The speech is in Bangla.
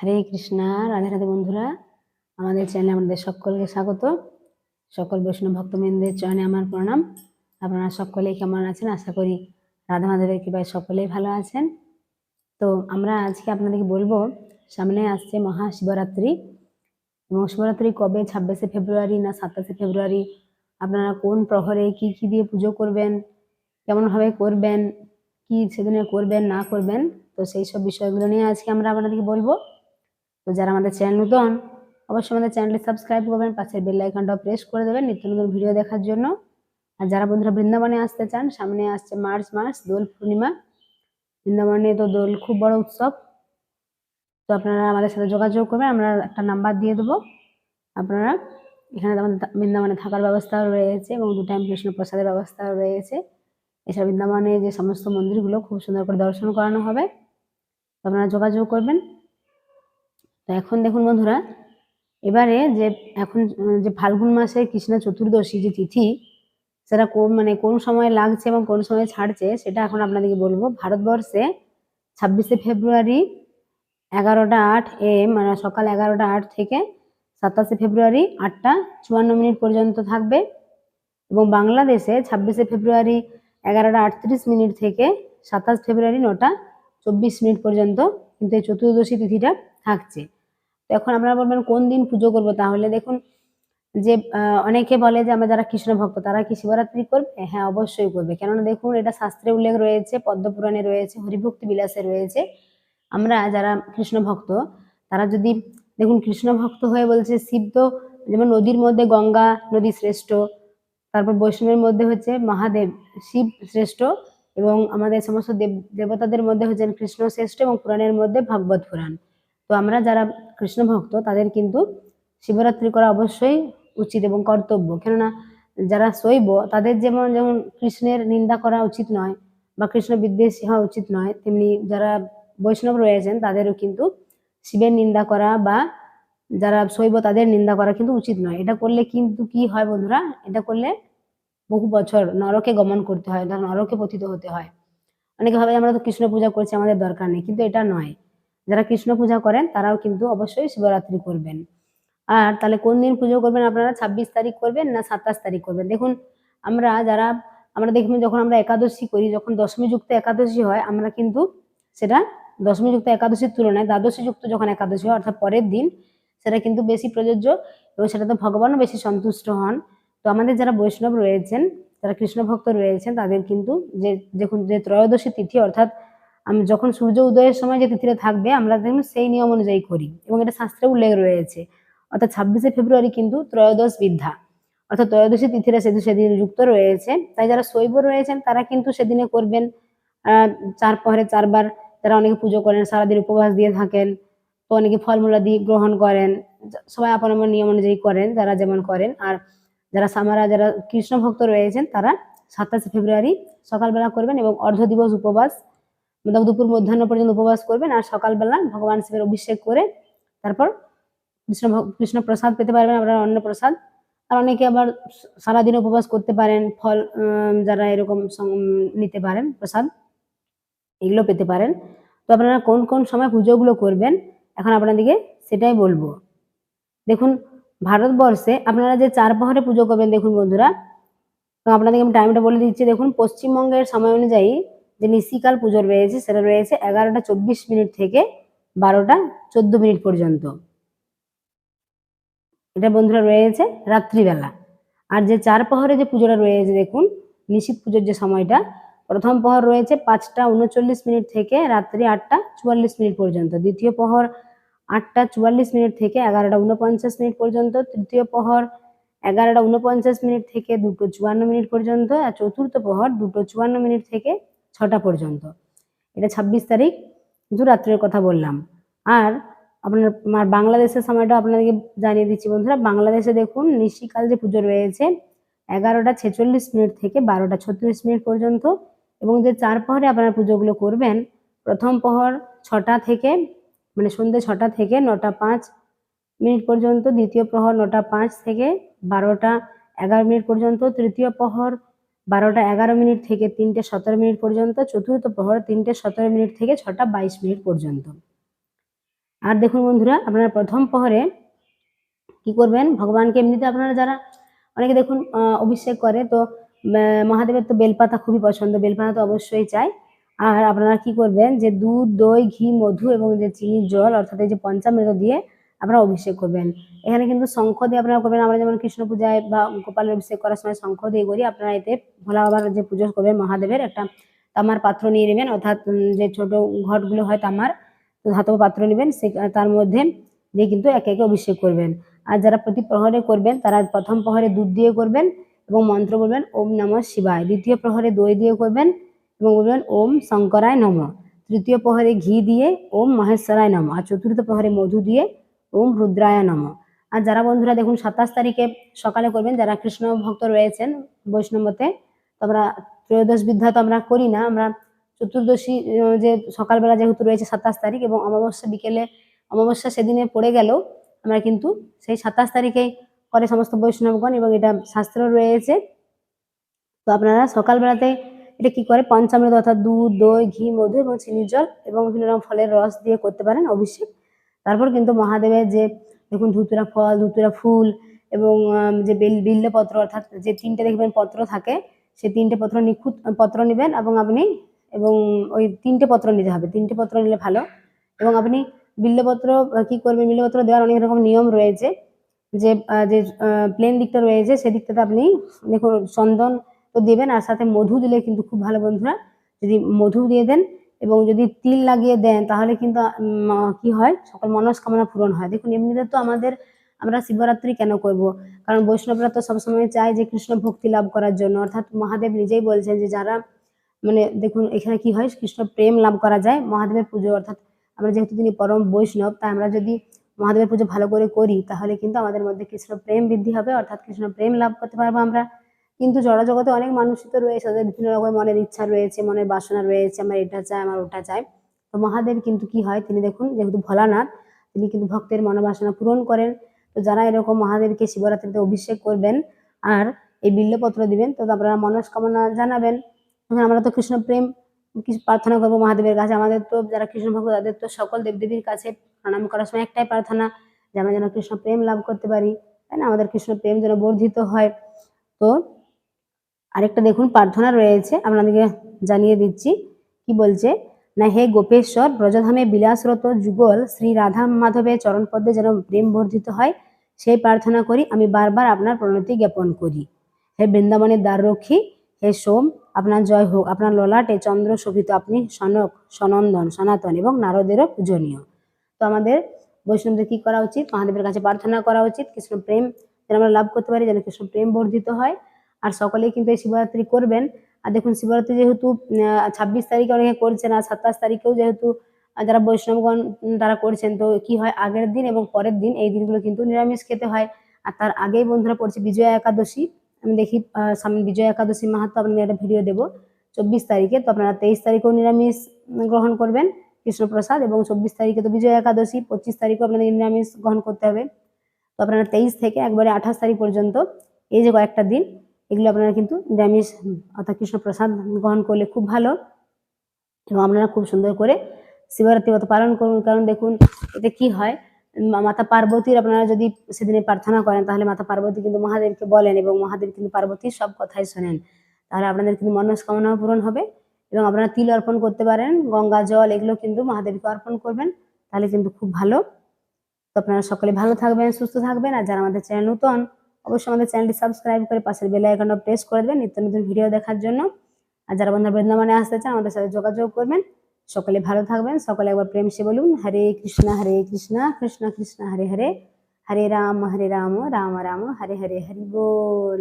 হরে কৃষ্ণা, রাধে রাধে বন্ধুরা। আমাদের চ্যানেলে আমাদের সকলকে স্বাগত। সকল বৈষ্ণব ভক্তবৃন্দের চয়নে আমার প্রণাম। আপনারা সকলেই কেমন আছেন? আশা করি রাধা মাধবের কৃপায় সকলেই ভালো আছেন। তো আমরা আজকে আপনাদেরকে বলব, সামনে আসছে মহাশিবরাত্রি। এবং শিবরাত্রি কবে? ছাব্বিশে ফেব্রুয়ারি না সাতাশে ফেব্রুয়ারি? আপনারা কোন প্রহরে কি কি দিয়ে পুজো করবেন? কেমনভাবে করবেন? কি সেদিনে করবেন, না করবেন? তো সেই সব বিষয়গুলো নিয়ে আজকে আমরা আপনাদেরকে বলব। তো যারা আমাদের চ্যানেল নতুন, অবশ্যই আমাদের চ্যানেলটি সাবস্ক্রাইব করবেন, পাশের বেল আইকনটাও প্রেস করে দেবেন নিত্য নতুন ভিডিও দেখার জন্য। আর যারা বন্ধুরা বৃন্দাবনে আসতে চান, সামনে আসছে মার্চ মাস, দোল পূর্ণিমা। বৃন্দাবনে তো দোল খুব বড় উৎসব। তো আপনারা আমাদের সাথে যোগাযোগ করবেন, আমরা একটা নাম্বার দিয়ে দেবো। আপনারা এখানে আমাদের বৃন্দাবনে থাকার ব্যবস্থাও রয়েছে এবং দু টাইম কৃষ্ণ প্রসাদের ব্যবস্থাও রয়েছে। এছাড়া বৃন্দাবনে যে সমস্ত মন্দিরগুলো খুব সুন্দর করে দর্শন করানো হবে। তো আপনারা যোগাযোগ করবেন। তো এখন দেখুন বন্ধুরা, এবারে যে এখন যে ফাল্গুন মাসে কৃষ্ণ চতুর্দশী যে তিথি, সেটা কোন মানে কোন সময় লাগছে এবং কোন সময় ছাড়ছে, সেটা এখন আপনাদেরকে বলব। ভারতবর্ষে ছাব্বিশে ফেব্রুয়ারি এগারোটা আট এম মানে সকাল এগারোটা আট থেকে সাতাশে ফেব্রুয়ারি আটটা চুয়ান্ন মিনিট পর্যন্ত থাকবে এবং বাংলাদেশে ছাব্বিশে ফেব্রুয়ারি এগারোটা আটত্রিশ মিনিট থেকে সাতাশ ফেব্রুয়ারি নটা চব্বিশ মিনিট পর্যন্ত কিন্তু এই চতুর্দশী তিথিটা থাকছে। তো এখন আপনারা বলবেন কোন দিন পুজো করব? তাহলে দেখুন যে অনেকে বলে যে আমরা যারা কৃষ্ণ ভক্ত, তারা কি শিবরাত্রি করবে? হ্যাঁ অবশ্যই করবে। কেননা দেখুন, এটা শাস্ত্রে উল্লেখ রয়েছে পদ্মপুরাণে রয়েছে, হরিভক্তি বিলাসে রয়েছে। আমরা যারা কৃষ্ণ ভক্ত, তারা যদি দেখুন কৃষ্ণ ভক্ত হয়ে বলছে শিব তো যেমন নদীর মধ্যে গঙ্গা নদী শ্রেষ্ঠ, তারপর বৈষ্ণবের মধ্যে হচ্ছে মহাদেব, শিব শ্রেষ্ঠ এবং আমাদের সমস্ত দেব দেবতাদের মধ্যে হচ্ছেন কৃষ্ণ শ্রেষ্ঠ এবং পুরাণের মধ্যে ভাগবত পুরাণ। তো আমরা যারা কৃষ্ণ ভক্ত, তাদের কিন্তু শিবরাত্রি করা অবশ্যই উচিত এবং কর্তব্য। কেননা যারা শৈব, তাদের যেমন যেমন কৃষ্ণের নিন্দা করা উচিত নয় বা কৃষ্ণ বিদ্বেষী হওয়া উচিত নয়, তেমনি যারা বৈষ্ণব রয়েছেন, তাদেরও কিন্তু শিবের নিন্দা করা বা যারা শৈব, তাদের নিন্দা করা কিন্তু উচিত নয়। এটা করলে কিন্তু কি হয় বন্ধুরা? এটা করলে বহু বছর নরকে গমন করতে হয় নরকে পতিত হতে হয়। অনেকে ভাবে আমরা তো কৃষ্ণ পূজা করছি, আমাদের দরকার নেই, কিন্তু এটা নয়। যারা কৃষ্ণ পূজা করেন, তারাও কিন্তু অবশ্যই শিবরাত্রি করবেন। আর তাহলে কোন দিন পুজো করবেন আপনারা? ছাব্বিশ তারিখ করবেন না সাতাশ তারিখ করবেন? দেখুন, আমরা যারা, আমরা দেখবেন যখন আমরা একাদশী করি, যখন দশমী যুক্ত একাদশী হয়, আমরা কিন্তু সেটা দশমী যুক্ত একাদশীর তুলনায়, দ্বাদশী যুক্ত যখন একাদশী হয়, অর্থাৎ পরের দিন, সেটা কিন্তু বেশি প্রযোজ্য এবং সেটাতে ভগবানও বেশি সন্তুষ্ট হন। তো আমাদের যারা বৈষ্ণব রয়েছেন, যারা কৃষ্ণ ভক্ত রয়েছেন, তাদের কিন্তু যে, দেখুন, যে ত্রয়োদশী তিথি, অর্থাৎ আমি যখন সূর্য উদয়ের সময় যে তিথিটা থাকবে, আমরা দেখুন সেই নিয়ম অনুযায়ী করি এবং এটা শাস্ত্রে উল্লেখ রয়েছে। অর্থাৎ ছাব্বিশে ফেব্রুয়ারি কিন্তু ত্রয়োদশ বিদ্ধা অর্থাৎ ত্রয়োদশী তিথিরা সেদিন সেদিন যুক্ত রয়েছে। তাই যারা শৈব রয়েছেন, তারা কিন্তু সেদিনে করবেন চার পরে চারবার। যারা অনেকে পুজো করেন, সারাদিন উপবাস দিয়ে থাকেন, তো অনেকে ফলমূলাদি গ্রহণ করেন সবাই আপন আপন নিয়ম অনুযায়ী করেন, যারা যেমন করেন। আর যারা সামারা, যারা কৃষ্ণ ভক্ত রয়েছেন, তারা সাতাশে ফেব্রুয়ারি সকালবেলা করবেন এবং অর্ধ দিবস উপবাস দুপুর মধ্যাহ্ন পর্যন্ত উপবাস করবেন আর সকালবেলা ভগবান শিবের অভিষেক করে তারপর কৃষ্ণ কৃষ্ণ প্রসাদ পেতে পারবেন, আপনারা অন্ন প্রসাদ। আর অনেকে আবার সারাদিন উপবাস করতে পারেন, ফল যারা এরকম নিতে পারেন প্রসাদ, এগুলো পেতে পারেন। তো আপনারা কোন কোন সময় পুজোগুলো করবেন, এখন আপনাদেরকে সেটাই বলব। দেখুন, ভারতবর্ষে আপনারা যে চার পাহাড়ে পুজো করবেন, দেখুন বন্ধুরা, তো আপনাদেরকে আমি টাইমটা বলে দিচ্ছি। দেখুন, পশ্চিমবঙ্গের সময় অনুযায়ী যে নিশিকাল পুজো রয়েছে সেটা রয়েছে এগারোটা চব্বিশ মিনিট থেকে বারোটা চোদ্দ মিনিট পর্যন্ত। এটা বন্ধুরা রয়েছে রাত্রিবেলা। আর যে চার প্রহরে যে পুজোটা রয়েছে, দেখুন, নিশীত পুজোর যে সময়টা, প্রথম প্রহর রয়েছে পাঁচটা উনচল্লিশ মিনিট থেকে রাত্রি আটটা চুয়াল্লিশ মিনিট পর্যন্ত। দ্বিতীয় প্রহর আটটা চুয়াল্লিশ মিনিট থেকে এগারোটা উনপঞ্চাশ মিনিট পর্যন্ত। তৃতীয় প্রহর এগারোটা উনপঞ্চাশ মিনিট থেকে দুটো চুয়ান্ন মিনিট পর্যন্ত। আর চতুর্থ প্রহর দুটো চুয়ান্ন মিনিট থেকে ছটা পর্যন্ত। এটা ছাব্বিশ তারিখ দু রাত্রের কথা বললাম। আর আপনার আমার বাংলাদেশের সময়টা আপনাদেরকে জানিয়ে দিচ্ছি বন্ধুরা। বাংলাদেশে দেখুন নিশিকাল যে পুজো রয়েছে, এগারোটা ছেচল্লিশ মিনিট থেকে বারোটা ছত্রিশ মিনিট পর্যন্ত। এবং যে চার প্রহরে আপনারা পুজোগুলো করবেন, প্রথম প্রহর ছটা থেকে মানে সন্ধ্যে ছটা থেকে নটা পাঁচ মিনিট পর্যন্ত, দ্বিতীয় প্রহর নটা পাঁচ থেকে বারোটা এগারো মিনিট পর্যন্ত, তৃতীয় প্রহর বারোটা এগারো মিনিট থেকে তিনটে সতেরো মিনিট পর্যন্ত, চতুর্থ প্রহর তিনটে সতেরো মিনিট থেকে ছটা বাইশ মিনিট পর্যন্ত। আর দেখুন বন্ধুরা, আপনারা প্রথম প্রহরে কি করবেন? ভগবানকে এমনিতে আপনারা যারা অনেকে দেখুন অভিষেক করে, তো মহাদেবের তো বেলপাতা খুবই পছন্দ, বেলপাতা তো অবশ্যই চাই। আর আপনারা কি করবেন? যে দুধ, দই, ঘি, মধু এবং যে চিনির জল, অর্থাৎ এই যে পঞ্চামৃত দিয়ে আপনারা অভিষেক করবেন। এখানে কিন্তু শঙ্খ দিয়ে আপনারা করবেন। আমরা যেমন কৃষ্ণ পূজায় বা গোপালের অভিষেক করার সময় শঙ্খ দিয়ে করি। আপনারা এতে ভোলা বাবার যে পুজো করবেন, মহাদেবের একটা তামার পাত্র নিয়ে নেবেন। অর্থাৎ যে ছোট ঘটগুলো হয় তামার ধাতব পাত্র নেবেন। সে, তার মধ্যে দিয়ে কিন্তু একে একে অভিষেক করবেন। আর যারা প্রতি প্রহরে করবেন, তারা প্রথম প্রহরে দুধ দিয়ে করবেন এবং মন্ত্র বলবেন, ওম নমঃ শিবায়। দ্বিতীয় প্রহরে দই দিয়ে করবেন এবং বলবেন, ওম শঙ্করায় নম। তৃতীয় প্রহরে ঘি দিয়ে, ওম মহেশ্বরায় নম। আর চতুর্থ প্রহরে মধু দিয়ে ওম রুদ্রায় নম। আর যারা বন্ধুরা দেখুন সাতাশ তারিখে সকালে করবেন, যারা কৃষ্ণ ভক্ত রয়েছেন বৈষ্ণবতে আমরা ত্রয়োদশ বিদ্যা তো আমরা করি না, আমরা চতুর্দশী যে সকালবেলা যেহেতু রয়েছে সাতাশ তারিখ এবং অমাবস্যা বিকেলে, অমাবস্যা সেদিনে পড়ে গেলেও আমরা কিন্তু সেই সাতাশ তারিখেই করে সমস্ত বৈষ্ণবগণ এবং এটা শাস্ত্র রয়েছে। তো আপনারা সকালবেলাতে এটা কি করে? পঞ্চামৃত অর্থাৎ দুধ, দই, ঘি, মধু এবং চিনির জল এবং বিভিন্ন রকম ফলের রস দিয়ে করতে পারেন অভিষেক। তারপর কিন্তু মহাদেবের যে, দেখুন ধুতুরা ফল, ধুতুরা ফুল এবং যে বেল বিল্লপত্র অর্থাৎ যে তিনটে দেখবেন পত্র থাকে সেই তিনটে পত্র নিখুঁত পত্র নেবেন এবং আপনি, এবং ওই তিনটে পত্র নিতে হবে। তিনটে পত্র নিলে ভালো। এবং আপনি বিল্লপত্র কি করবেন? বিল্লপত্র দেওয়ার অনেক রকম নিয়ম রয়েছে। যে যে প্লেন দিকটা রয়েছে সেদিকটাতে আপনি, দেখুন চন্দন তো দেবেন, আর সাথে মধু দিলে কিন্তু খুব ভালো বন্ধুরা। যদি মধু দিয়ে দেন এবং যদি তিল লাগিয়ে দেন, তাহলে কিন্তু কি হয়? সকল মনস্কামনা পূরণ হয়। দেখুন, এমনিতে তো আমাদের, আমরা শিবরাত্রি কেন করব? কারণ বৈষ্ণবরা তো সবসময় চায় যে কৃষ্ণ ভক্তি লাভ করার জন্য। অর্থাৎ মহাদেব নিজেই বলছেন যে যারা মানে দেখুন, এখানে কি হয়? কৃষ্ণ প্রেম লাভ করা যায় মহাদেবের পুজো। অর্থাৎ আমরা যেহেতু তিনি পরম বৈষ্ণব, তাই আমরা যদি মহাদেবের পুজো ভালো করে করি, তাহলে কিন্তু আমাদের মধ্যে কৃষ্ণ প্রেম বৃদ্ধি হবে। অর্থাৎ কৃষ্ণ প্রেম লাভ করতে পারব আমরা। কিন্তু জড়জগতে অনেক মানুষই তো রয়েছে তাদের বিভিন্ন রকমের মনের ইচ্ছা রয়েছে, মনের বাসনা রয়েছে, আমার এটা চাই, আমার ওটা চাই। তো মহাদেব কিন্তু কি হয়, তিনি দেখুন, যেহেতু ভোলানাথ, তিনি কিন্তু ভক্তের মনোবাসনা পূরণ করেন। তো যারা এরকম মহাদেবকে শিবরাত্রিতে অভিষেক করবেন আর এই বিল্লপত্র দিবেন, তো আপনারা মনস্কামনা জানাবেন। আমরা তো কৃষ্ণ প্রেম, কিছু প্রার্থনা করব মহাদেবের কাছে। আমাদের তো, যারা কৃষ্ণ ভক্ত, তাদের তো সকল দেবদেবীর কাছে প্রণাম করার সময় একটাই প্রার্থনা, যে আমরা যেন কৃষ্ণ প্রেম লাভ করতে পারি। তাই না? আমাদের কৃষ্ণ প্রেম যেন বর্ধিত হয়। তো আরেকটা দেখুন, প্রার্থনা রয়েছে। আপনাদেরকে জানিয়ে দিচ্ছি, কি বলছে? না হে গোপেশ্বর, ব্রজধামে বিলাসরত যুগল শ্রী রাধা মাধবের চরণ পদ্মে যেন প্রেম বর্ধিত হয়, সেই প্রার্থনা করি, আমি বারবার আপনার প্রণতি জ্ঞাপন করি। হে বৃন্দাবনের দ্বাররক্ষী, হে সোম, আপনার জয় হোক, আপনার ললাটে চন্দ্র শোভিত, আপনি সনক, সনন্দন, সনাতন এবং নারদেরও পূজনীয়। তো আমাদের বৈষ্ণবদের কি করা উচিত? মহাদেবের কাছে প্রার্থনা করা উচিত, কৃষ্ণ প্রেম যেন আমরা লাভ করতে পারি, যেন কৃষ্ণ প্রেম বর্ধিত হয়। আর সকলেই কিন্তু এই শিবরাত্রি করবেন। আর দেখুন, শিবরাত্রি যেহেতু ছাব্বিশ তারিখে অনেকে করছেন আর সাতাশ তারিখেও যেহেতু যারা বৈষ্ণবগণ, তারা করছেন। তো কি হয়, আগের দিন এবং পরের দিন এই দিনগুলো কিন্তু নিরামিষ খেতে হয়। আর তার আগেই বন্ধুরা পড়ছে বিজয়া একাদশী। আমি দেখি সামনে বিজয়া একাদশী মাহাত্ম আপনাদের একটা ভিডিও দেবো। চব্বিশ তারিখে, তো আপনারা তেইশ তারিখেও নিরামিষ গ্রহণ করবেন কৃষ্ণপ্রসাদ এবং চব্বিশ তারিখে তো বিজয়া একাদশী, পঁচিশ তারিখেও আপনাদের নিরামিষ গ্রহণ করতে হবে। তো আপনারা তেইশ থেকে একবারে আঠাশ তারিখ পর্যন্ত, এই যে কয়েকটা দিন এগুলো আপনারা কিন্তু নিরামিষ অর্থাৎ কৃষ্ণপ্রসাদ গ্রহণ করলে খুব ভালো এবং আপনারা খুব সুন্দর করে শিবরাত্রি ব্রত পালন করুন। কারণ দেখুন, এতে কি হয়? মাতা পার্বতীর আপনারা যদি সেদিনে প্রার্থনা করেন, তাহলে মাতা পার্বতী কিন্তু মহাদেবকে বলেন এবং মহাদেব কিন্তু পার্বতীর সব কথাই শোনেন। তাহলে আপনাদের কিন্তু মনস্কামনাও পূরণ হবে এবং আপনারা তিল অর্পণ করতে পারেন, গঙ্গা জল এগুলো কিন্তু মহাদেবকে অর্পণ করবেন, তাহলে কিন্তু খুব ভালো। তো আপনারা সকলে ভালো থাকবেন, সুস্থ থাকবেন। আর যারা আমাদের চ্যানেল নতুন অবশ্যই আমাদের চ্যানেলটি সাবস্ক্রাইব করে পাশের বেল আইকনটা প্রেস করে দেবেন। নিত্য নতুন ভিডিও দেখার জন্য। আর যারা বন্ধুরা বৃন্দাবনে আসতে চান, আমাদের সাথে যোগাযোগ করবেন। সকলে ভালো থাকবেন। সকলে একবার প্রেম সে বলুন, হরে কৃষ্ণ হরে কৃষ্ণ কৃষ্ণ কৃষ্ণ, হরে হরে হরে রাম হরে রাম রাম রাম, হরে হরে, হরি বল।